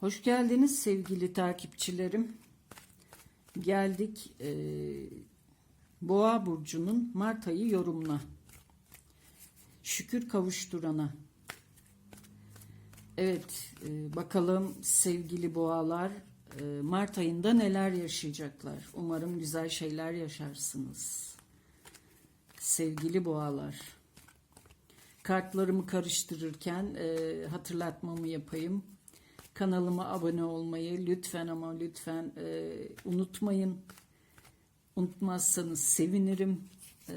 Hoş geldiniz sevgili takipçilerim. Geldik e, Boğa burcunun Mart ayı yorumuna. Şükür kavuşturana. Evet, e, bakalım sevgili boğalar e, Mart ayında neler yaşayacaklar. Umarım güzel şeyler yaşarsınız. Sevgili boğalar. Kartlarımı karıştırırken e, hatırlatmamı yapayım. Kanalıma abone olmayı lütfen ama lütfen e, unutmayın. Unutmazsanız sevinirim. E,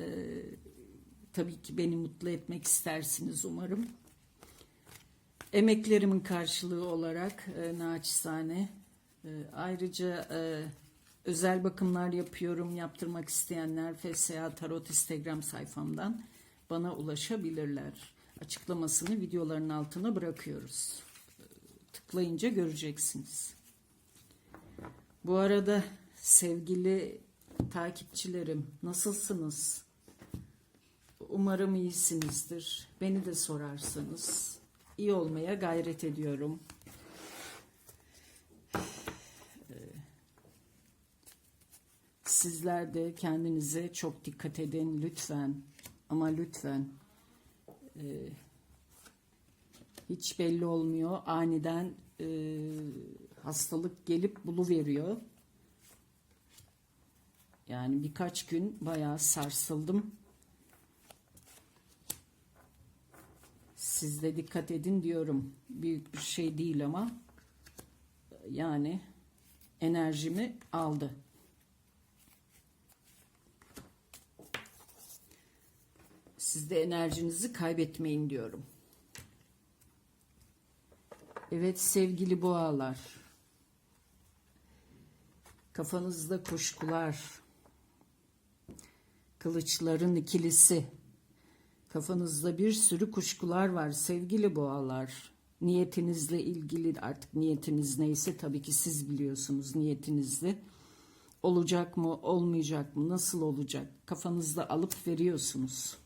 tabii ki beni mutlu etmek istersiniz umarım. Emeklerimin karşılığı olarak e, naçizane. E, ayrıca e, özel bakımlar yapıyorum. Yaptırmak isteyenler FSA Tarot Instagram sayfamdan bana ulaşabilirler. Açıklamasını videoların altına bırakıyoruz tıklayınca göreceksiniz. Bu arada sevgili takipçilerim nasılsınız? Umarım iyisinizdir. Beni de sorarsanız iyi olmaya gayret ediyorum. Sizler de kendinize çok dikkat edin lütfen. Ama lütfen. Ee, hiç belli olmuyor. Aniden e, hastalık gelip buluveriyor. Yani birkaç gün bayağı sarsıldım. Siz de dikkat edin diyorum. Büyük bir şey değil ama yani enerjimi aldı. Siz de enerjinizi kaybetmeyin diyorum. Evet sevgili boğalar. Kafanızda kuşkular. Kılıçların ikilisi. Kafanızda bir sürü kuşkular var sevgili boğalar. Niyetinizle ilgili artık niyetiniz neyse tabii ki siz biliyorsunuz niyetinizle. Olacak mı, olmayacak mı, nasıl olacak? Kafanızda alıp veriyorsunuz.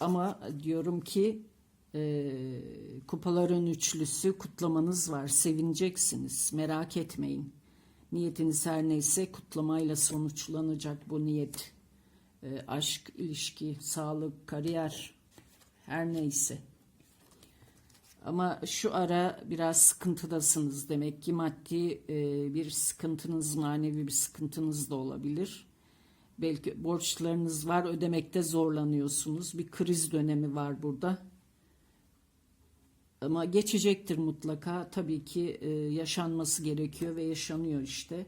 Ama diyorum ki e, kupaların üçlüsü kutlamanız var. Sevineceksiniz. Merak etmeyin. Niyetiniz her neyse kutlamayla sonuçlanacak bu niyet. E, aşk, ilişki, sağlık, kariyer her neyse. Ama şu ara biraz sıkıntıdasınız demek ki maddi e, bir sıkıntınız, manevi bir sıkıntınız da olabilir. Belki borçlarınız var, ödemekte zorlanıyorsunuz. Bir kriz dönemi var burada. Ama geçecektir mutlaka. Tabii ki e, yaşanması gerekiyor ve yaşanıyor işte.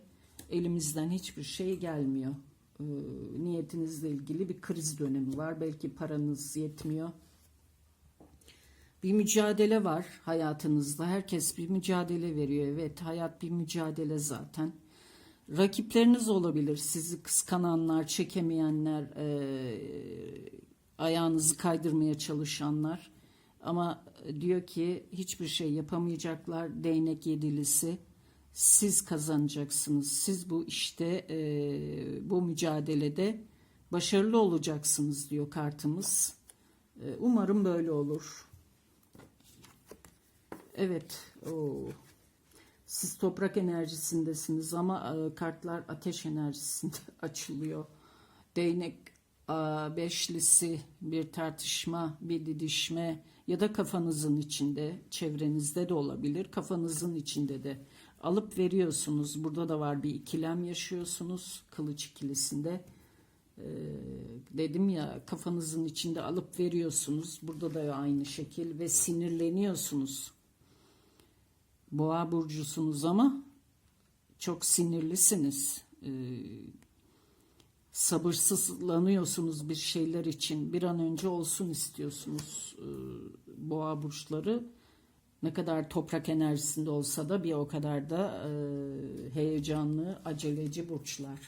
Elimizden hiçbir şey gelmiyor. E, niyetinizle ilgili bir kriz dönemi var. Belki paranız yetmiyor. Bir mücadele var hayatınızda. Herkes bir mücadele veriyor. Evet, hayat bir mücadele zaten. Rakipleriniz olabilir. Sizi kıskananlar, çekemeyenler, e, ayağınızı kaydırmaya çalışanlar. Ama diyor ki hiçbir şey yapamayacaklar. Değnek yedilisi. Siz kazanacaksınız. Siz bu işte e, bu mücadelede başarılı olacaksınız diyor kartımız. E, umarım böyle olur. Evet. Oo. Siz toprak enerjisindesiniz ama e, kartlar ateş enerjisinde açılıyor. Değnek beşlisi bir tartışma, bir didişme ya da kafanızın içinde, çevrenizde de olabilir. Kafanızın içinde de alıp veriyorsunuz. Burada da var bir ikilem yaşıyorsunuz kılıç ikilisinde. Ee, dedim ya kafanızın içinde alıp veriyorsunuz. Burada da aynı şekil ve sinirleniyorsunuz. Boğa burcusunuz ama çok sinirlisiniz. Ee, sabırsızlanıyorsunuz bir şeyler için. Bir an önce olsun istiyorsunuz ee, boğa burçları. Ne kadar toprak enerjisinde olsa da bir o kadar da e, heyecanlı, aceleci burçlar.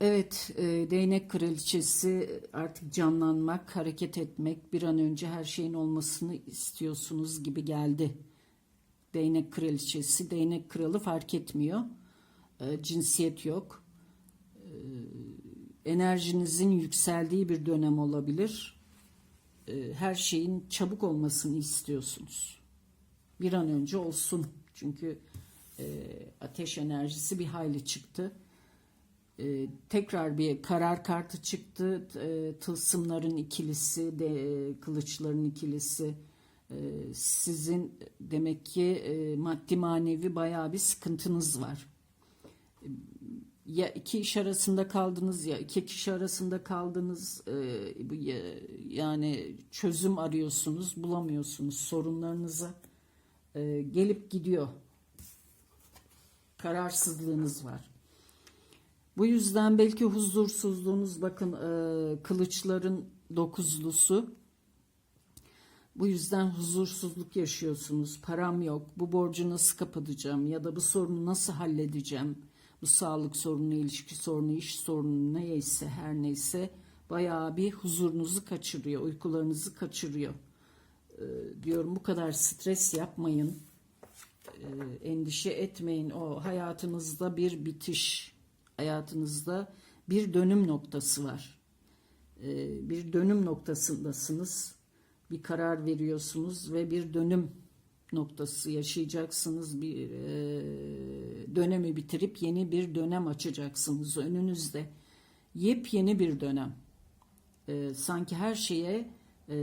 Evet, e, değnek kraliçesi artık canlanmak, hareket etmek, bir an önce her şeyin olmasını istiyorsunuz gibi geldi. Değnek kraliçesi, değnek kralı fark etmiyor. E, cinsiyet yok. E, enerjinizin yükseldiği bir dönem olabilir. E, e, her şeyin çabuk olmasını istiyorsunuz. Bir an önce olsun. Çünkü e, ateş enerjisi bir hayli çıktı. Tekrar bir karar kartı çıktı. E, tılsımların ikilisi, de, e, kılıçların ikilisi. Sizin demek ki e, maddi manevi bayağı bir sıkıntınız var. Ya iki iş arasında kaldınız ya iki kişi arasında kaldınız. E, yani çözüm arıyorsunuz, bulamıyorsunuz sorunlarınıza. E, gelip gidiyor. Kararsızlığınız var. Bu yüzden belki huzursuzluğunuz bakın e, kılıçların dokuzlusu. Bu yüzden huzursuzluk yaşıyorsunuz. Param yok. Bu borcu nasıl kapatacağım ya da bu sorunu nasıl halledeceğim? Bu sağlık sorunu, ilişki sorunu, iş sorunu neyse her neyse bayağı bir huzurunuzu kaçırıyor, uykularınızı kaçırıyor. E, diyorum bu kadar stres yapmayın. E, endişe etmeyin. O hayatınızda bir bitiş, hayatınızda bir dönüm noktası var. E, bir dönüm noktasındasınız. Bir karar veriyorsunuz ve bir dönüm noktası yaşayacaksınız. Bir e, dönemi bitirip yeni bir dönem açacaksınız önünüzde. Yepyeni bir dönem. E, sanki her şeye e,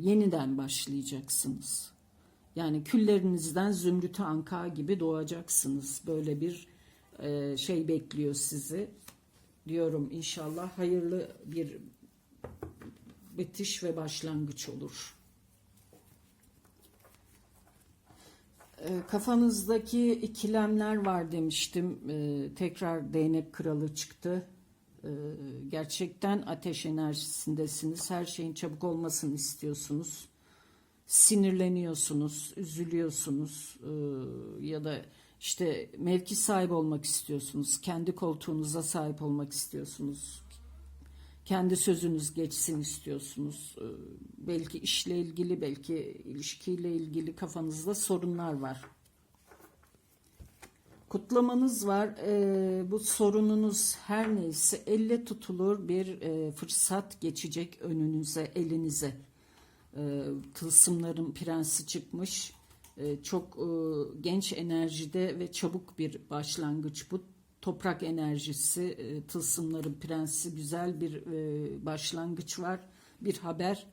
yeniden başlayacaksınız. Yani küllerinizden zümrüt anka gibi doğacaksınız. Böyle bir e, şey bekliyor sizi. Diyorum inşallah hayırlı bir bitiş ve başlangıç olur. Kafanızdaki ikilemler var demiştim. E, Tekrar değnek kralı çıktı. E, Gerçekten ateş enerjisindesiniz. Her şeyin çabuk olmasını istiyorsunuz. Sinirleniyorsunuz, üzülüyorsunuz ya da işte mevki sahibi olmak istiyorsunuz. Kendi koltuğunuza sahip olmak istiyorsunuz. Kendi sözünüz geçsin istiyorsunuz. E, Belki işle ilgili, belki ilişkiyle ilgili kafanızda sorunlar var kutlamanız var. Ee, bu sorununuz her neyse elle tutulur bir e, fırsat geçecek önünüze, elinize. Ee, tılsımların prensi çıkmış. Ee, çok e, genç enerjide ve çabuk bir başlangıç bu. Toprak enerjisi, e, tılsımların prensi güzel bir e, başlangıç var. Bir haber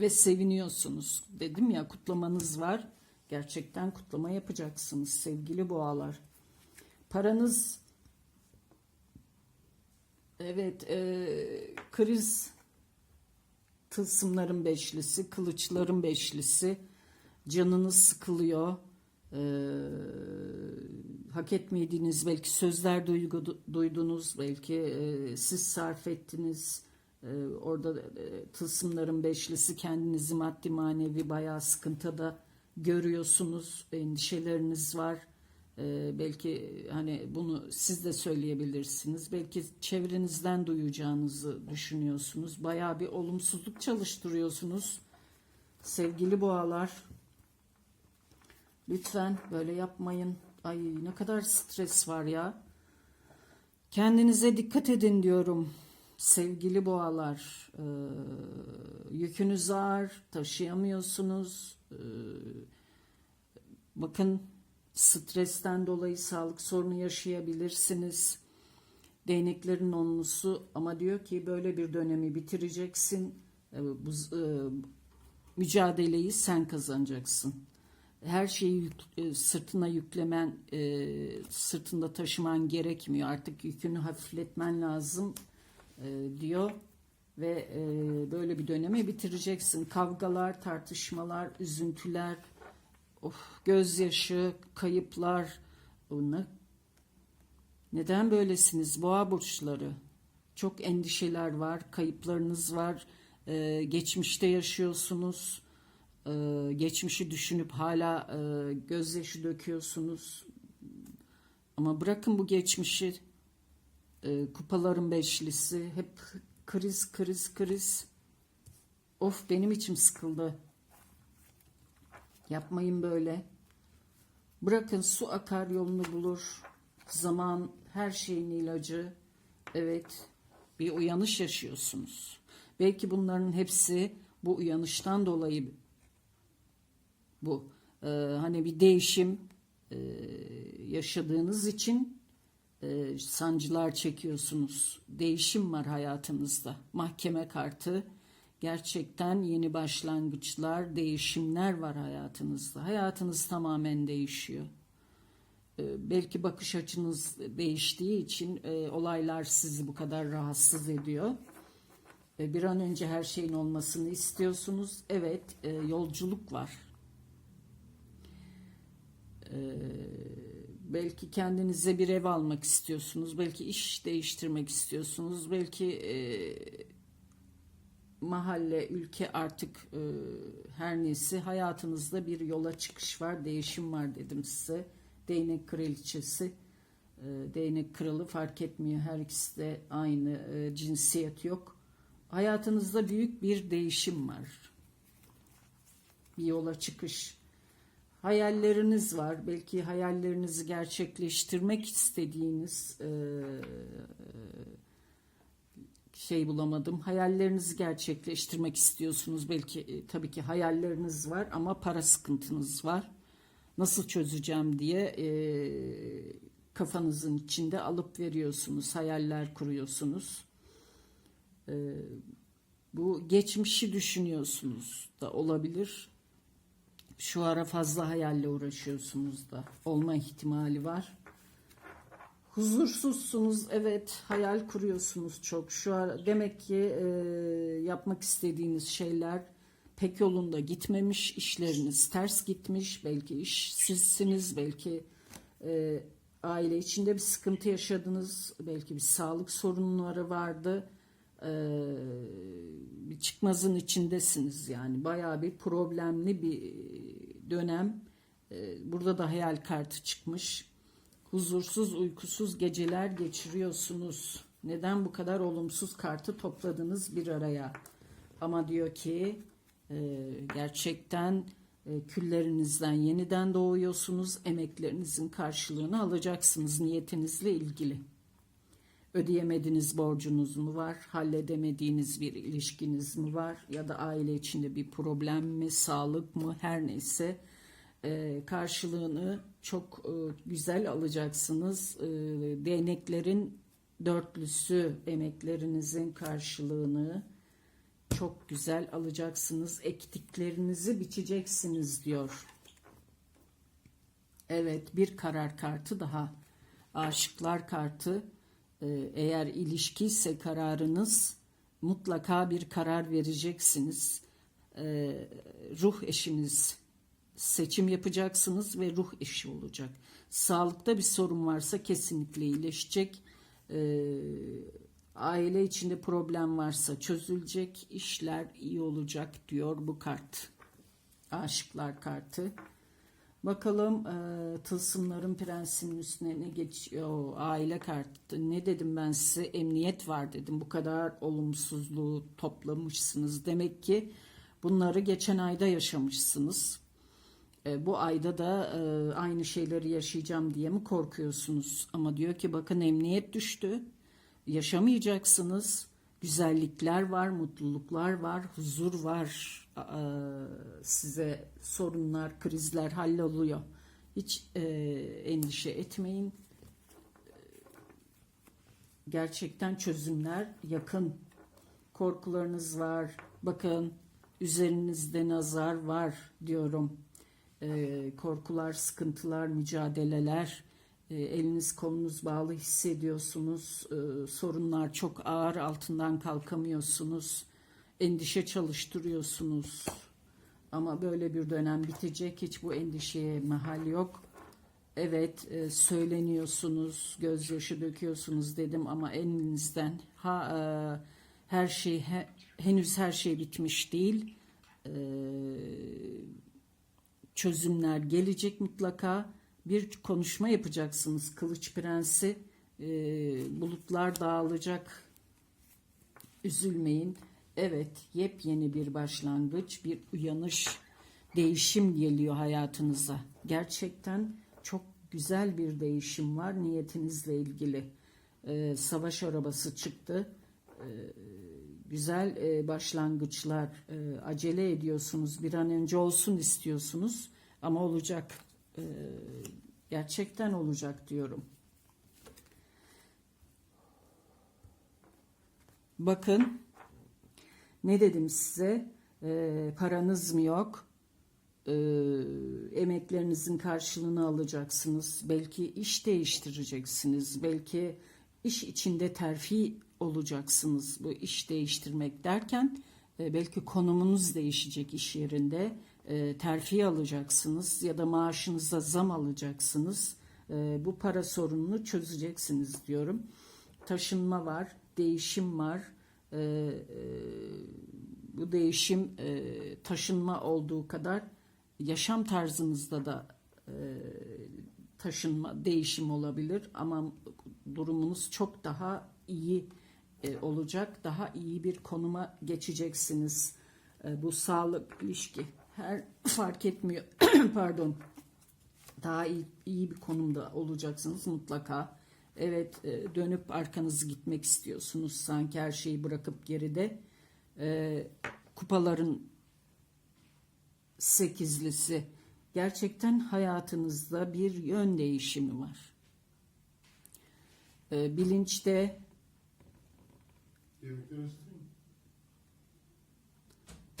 ve seviniyorsunuz. Dedim ya kutlamanız var. Gerçekten kutlama yapacaksınız sevgili boğalar. Paranız evet e, kriz tılsımların beşlisi, kılıçların beşlisi. Canınız sıkılıyor. E, hak etmediğiniz belki sözler duygu, duydunuz, belki e, siz sarf ettiniz. E, orada e, tılsımların beşlisi kendinizi maddi manevi bayağı sıkıntıda görüyorsunuz, endişeleriniz var. Ee, belki hani bunu siz de söyleyebilirsiniz. Belki çevrenizden duyacağınızı düşünüyorsunuz. Bayağı bir olumsuzluk çalıştırıyorsunuz. Sevgili boğalar, lütfen böyle yapmayın. Ay ne kadar stres var ya. Kendinize dikkat edin diyorum. Sevgili boğalar, e, yükünüz ağır, taşıyamıyorsunuz. E, bakın stresten dolayı sağlık sorunu yaşayabilirsiniz. Değneklerin onlusu ama diyor ki böyle bir dönemi bitireceksin. E, bu e, mücadeleyi sen kazanacaksın. Her şeyi yük, e, sırtına yüklemen, e, sırtında taşıman gerekmiyor. Artık yükünü hafifletmen lazım e, diyor ve e, böyle bir dönemi bitireceksin. Kavgalar, tartışmalar, üzüntüler, of, gözyaşı, kayıplar. Ona neden böylesiniz boğa burçları? Çok endişeler var, kayıplarınız var, e, geçmişte yaşıyorsunuz, e, geçmişi düşünüp hala e, gözyaşı döküyorsunuz. Ama bırakın bu geçmişi, e, kupaların beşlisi, hep kriz, kriz, kriz. Of benim içim sıkıldı. Yapmayın böyle. Bırakın su akar yolunu bulur. Zaman her şeyin ilacı. Evet bir uyanış yaşıyorsunuz. Belki bunların hepsi Bu uyanıştan dolayı bu Ee, hani bir değişim e, yaşadığınız için e, sancılar çekiyorsunuz. Değişim var hayatınızda. Mahkeme kartı gerçekten yeni başlangıçlar, değişimler var hayatınızda. Hayatınız tamamen değişiyor. E, belki bakış açınız değiştiği için e, olaylar sizi bu kadar rahatsız ediyor. E, bir an önce her şeyin olmasını istiyorsunuz. Evet, e, yolculuk var. Belki kendinize bir ev almak istiyorsunuz. Belki iş değiştirmek istiyorsunuz. Belki e, mahalle, ülke artık e, her neyse hayatınızda bir yola çıkış var, değişim var dedim size. Değnek kraliçesi, e, değnek kralı fark etmiyor. Her ikisi de aynı e, cinsiyet yok. Hayatınızda büyük bir değişim var. Bir yola çıkış. Hayalleriniz var. Belki hayallerinizi gerçekleştirmek istediğiniz e, şey bulamadım. Hayallerinizi gerçekleştirmek istiyorsunuz. Belki e, tabii ki hayalleriniz var ama para sıkıntınız var. Nasıl çözeceğim diye e, kafanızın içinde alıp veriyorsunuz. Hayaller kuruyorsunuz. E, bu geçmişi düşünüyorsunuz da olabilir. Şu ara fazla hayalle uğraşıyorsunuz da olma ihtimali var. Huzursuzsunuz evet hayal kuruyorsunuz çok şu ara demek ki e, yapmak istediğiniz şeyler pek yolunda gitmemiş işleriniz ters gitmiş belki işsizsiniz belki e, aile içinde bir sıkıntı yaşadınız belki bir sağlık sorunları vardı e, çıkmazın içindesiniz yani bayağı bir problemli bir dönem E, burada da hayal kartı çıkmış huzursuz, uykusuz geceler geçiriyorsunuz. Neden bu kadar olumsuz kartı topladınız bir araya? Ama diyor ki e, gerçekten e, küllerinizden yeniden doğuyorsunuz. Emeklerinizin karşılığını alacaksınız niyetinizle ilgili. Ödeyemediğiniz borcunuz mu var? Halledemediğiniz bir ilişkiniz mi var? Ya da aile içinde bir problem mi? Sağlık mı? Her neyse e, karşılığını çok e, güzel alacaksınız. E, değneklerin dörtlüsü emeklerinizin karşılığını çok güzel alacaksınız. Ektiklerinizi biçeceksiniz diyor. Evet bir karar kartı daha. Aşıklar kartı. E, eğer ilişki ise kararınız mutlaka bir karar vereceksiniz. E, ruh eşiniz seçim yapacaksınız ve ruh eşi olacak. Sağlıkta bir sorun varsa kesinlikle iyileşecek. Ee, aile içinde problem varsa çözülecek. işler iyi olacak diyor bu kart. Aşıklar kartı. Bakalım e, tılsımların prensinin üstüne ne geçiyor? Aile kartı. Ne dedim ben size? Emniyet var dedim. Bu kadar olumsuzluğu toplamışsınız. Demek ki bunları geçen ayda yaşamışsınız. E, bu ayda da e, aynı şeyleri yaşayacağım diye mi korkuyorsunuz? Ama diyor ki bakın emniyet düştü. Yaşamayacaksınız. Güzellikler var, mutluluklar var, huzur var. Size sorunlar, krizler halloluyor. Hiç e, endişe etmeyin. Gerçekten çözümler yakın. Korkularınız var. Bakın üzerinizde nazar var diyorum e, korkular, sıkıntılar, mücadeleler, e, eliniz kolunuz bağlı hissediyorsunuz, e, sorunlar çok ağır altından kalkamıyorsunuz, endişe çalıştırıyorsunuz. Ama böyle bir dönem bitecek, hiç bu endişeye mahal yok. Evet, e, söyleniyorsunuz, gözyaşı döküyorsunuz dedim ama elinizden ha e, her şey he, henüz her şey bitmiş değil. E, çözümler gelecek mutlaka. Bir konuşma yapacaksınız Kılıç Prensi. E, bulutlar dağılacak. Üzülmeyin. Evet, yepyeni bir başlangıç, bir uyanış, değişim geliyor hayatınıza. Gerçekten çok güzel bir değişim var niyetinizle ilgili. E, savaş arabası çıktı. E, güzel e, başlangıçlar e, acele ediyorsunuz bir an önce olsun istiyorsunuz ama olacak E, gerçekten olacak diyorum. Bakın ne dedim size? E, paranız mı yok? E, emeklerinizin karşılığını alacaksınız. Belki iş değiştireceksiniz. Belki iş içinde terfi olacaksınız bu iş değiştirmek derken e, belki konumunuz değişecek iş yerinde. E, terfi alacaksınız ya da maaşınıza zam alacaksınız. E, bu para sorununu çözeceksiniz diyorum. Taşınma var değişim var E, e, bu değişim e, taşınma olduğu kadar yaşam tarzınızda da e, taşınma, değişim olabilir ama durumunuz çok daha iyi e, olacak. Daha iyi bir konuma geçeceksiniz. E, bu sağlık, ilişki her fark etmiyor. Pardon. Daha iyi, iyi bir konumda olacaksınız mutlaka. Evet e, dönüp arkanızı gitmek istiyorsunuz sanki her şeyi bırakıp geride. E, kupaların sekizlisi gerçekten hayatınızda bir yön değişimi var. E, bilinçte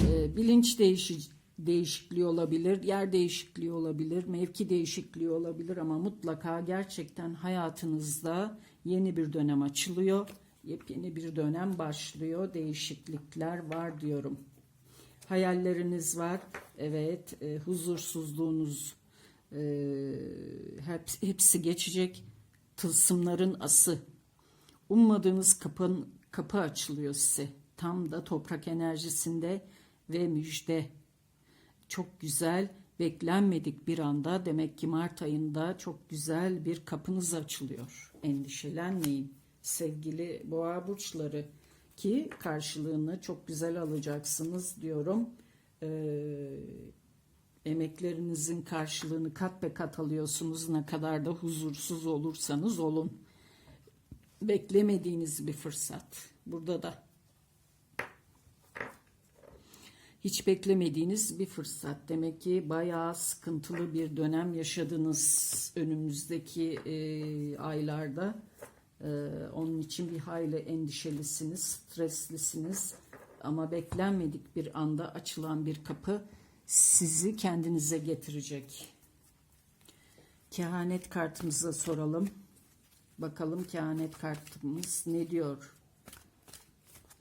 e, bilinç değişi, değişikliği olabilir, yer değişikliği olabilir, mevki değişikliği olabilir ama mutlaka gerçekten hayatınızda yeni bir dönem açılıyor. Yepyeni bir dönem başlıyor. Değişiklikler var diyorum. Hayalleriniz var. Evet, e, huzursuzluğunuz e, hepsi, hepsi geçecek. Tılsımların ası. Ummadığınız kapın kapı açılıyor size. Tam da toprak enerjisinde ve müjde. Çok güzel, beklenmedik bir anda demek ki Mart ayında çok güzel bir kapınız açılıyor. Endişelenmeyin sevgili boğa burçları ki karşılığını çok güzel alacaksınız diyorum. Ee, emeklerinizin karşılığını kat be kat alıyorsunuz ne kadar da huzursuz olursanız olun. Beklemediğiniz bir fırsat. Burada da hiç beklemediğiniz bir fırsat. Demek ki bayağı sıkıntılı bir dönem yaşadınız önümüzdeki e, aylarda. E, onun için bir hayli endişelisiniz, streslisiniz. Ama beklenmedik bir anda açılan bir kapı sizi kendinize getirecek. Kehanet kartımıza soralım. Bakalım kehanet kartımız ne diyor?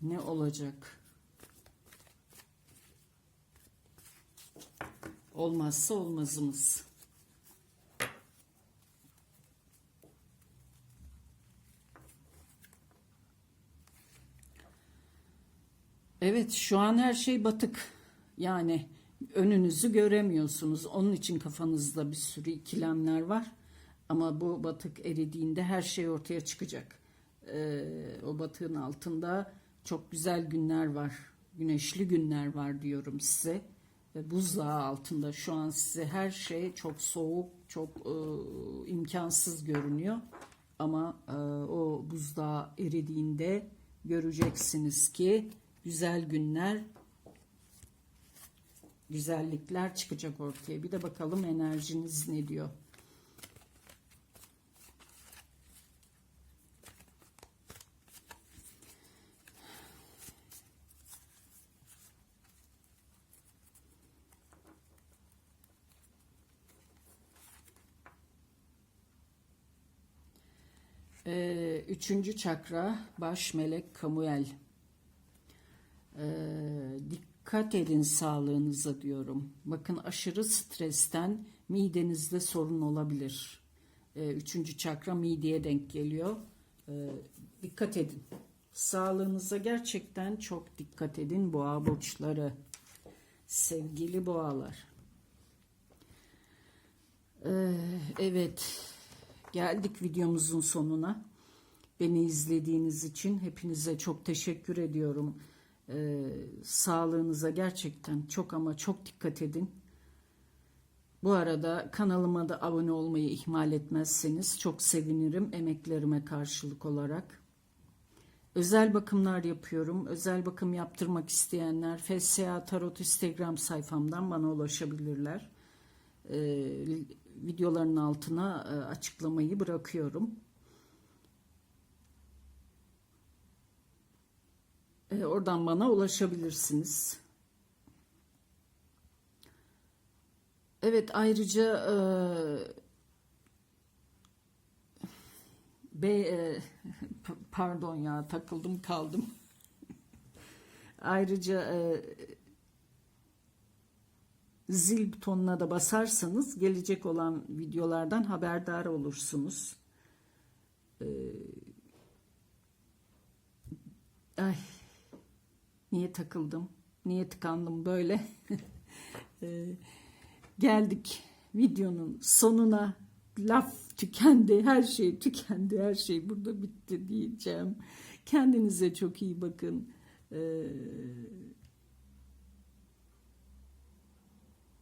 Ne olacak? Olmazsa olmazımız. Evet, şu an her şey batık. Yani önünüzü göremiyorsunuz. Onun için kafanızda bir sürü ikilemler var. Ama bu batık eridiğinde her şey ortaya çıkacak. Ee, o batığın altında çok güzel günler var. Güneşli günler var diyorum size. Buzdağı altında şu an size her şey çok soğuk, çok e, imkansız görünüyor. Ama e, o buzdağı eridiğinde göreceksiniz ki güzel günler, güzellikler çıkacak ortaya. Bir de bakalım enerjiniz ne diyor. Ee, üçüncü çakra baş melek Kamuel. Ee, dikkat edin sağlığınıza diyorum. Bakın aşırı stresten midenizde sorun olabilir. Ee, üçüncü çakra mideye denk geliyor. Ee, dikkat edin. Sağlığınıza gerçekten çok dikkat edin boğa burçları. Sevgili boğalar. Ee, evet. Geldik videomuzun sonuna. Beni izlediğiniz için hepinize çok teşekkür ediyorum. Ee, sağlığınıza gerçekten çok ama çok dikkat edin. Bu arada kanalıma da abone olmayı ihmal etmezseniz çok sevinirim emeklerime karşılık olarak. Özel bakımlar yapıyorum. Özel bakım yaptırmak isteyenler FSA Tarot Instagram sayfamdan bana ulaşabilirler. Ee, videoların altına e, açıklamayı bırakıyorum. Ee, oradan bana ulaşabilirsiniz. Evet ayrıca e, Be e, pardon ya takıldım kaldım. Ayrıca e, zil butonuna da basarsanız gelecek olan videolardan haberdar olursunuz. E, ay niye takıldım? Niye tıkandım böyle? E, geldik videonun sonuna. Laf tükendi, her şey tükendi, her şey burada bitti diyeceğim. Kendinize çok iyi bakın. Ee,